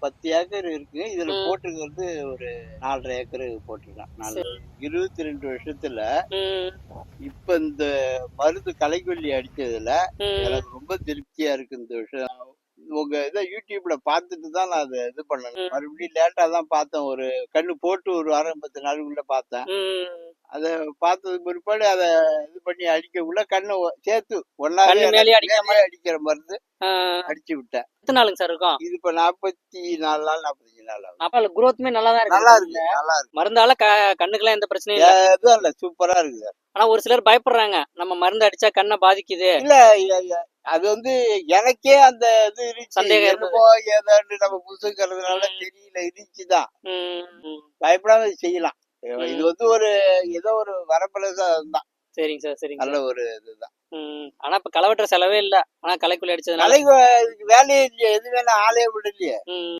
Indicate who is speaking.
Speaker 1: பத்து ஏக்கர் இருக்கு. இதுல. போட்டிருக்கிறது ஒரு நாலரை ஏக்கர் போட்டிருக்கேன். நாலு இருபத்தி ரெண்டு வருஷத்துல இப்ப இந்த மருந்து களைக்கொல்லி அடிச்சதுல. எனக்கு ரொம்ப திருப்தியா இருக்கு இந்த விஷயம். உங்க இதை யூடியூப்ல பார்த்துட்டு தான் நான் அதை இது பண்ணேன். மறுபடியும் லேட்டா தான் பார்த்தேன். ஒரு கண்ணு போட்டு ஒரு வாரம் பத்து நாளுக்குள்ள பார்த்தேன். அதை பார்த்ததுக்கு பிற்பாடு அதை இது பண்ணி அடிக்கக்குள்ள கண்ணு ஒ- சேர்த்து ஒன்னாவே
Speaker 2: கண்ணு மேலேயே அடிக்கிற
Speaker 1: மருந்து அடிச்சு விட்டேன்.
Speaker 2: எத்தனை நாளுங்க சார் இருக்கும்?
Speaker 1: இது இப்ப நாற்பத்தி நாலு நாள் நாற்பத்தஞ்சு நாள் ஆகும்
Speaker 2: குரோத்துமே நல்லா தான்
Speaker 1: நல்லா
Speaker 2: இருக்கு
Speaker 1: இருக்கு நல்லா இருக்கு.
Speaker 2: மருந்தால கண்ணுக்கெல்லாம் எந்த பிரச்சனையும் இல்ல.
Speaker 1: எதுவும் இல்ல சூப்பரா இருக்கு சார்.
Speaker 2: ஆனா ஒரு சிலர் பயப்படுறாங்க நம்ம மருந்து அடிச்சா கண்ணை பாதிக்குது.
Speaker 1: இல்ல அது வந்து எனக்கே அந்த இது
Speaker 2: சந்தேகம்.
Speaker 1: என்னமோ ஏதாண்டு நம்ம புதுசுங்கிறதுனால தெரியல இருந்துச்சுதான். பயப்படாம செய்யலாம். இது வந்து ஒரு ஏதோ ஒரு வரப்பிரசாதம் தான்.
Speaker 2: சரிங்க சார் சரிங்க
Speaker 1: நல்ல ஒரு இதுதான்.
Speaker 2: ஆனா இப்ப களை வெட்டுற செலவே இல்ல. ஆனா களைக்குள்ளி அடிச்சதுனால
Speaker 1: கலை வேலையே இல்லையே எது வேணா ஆளே விடலையே.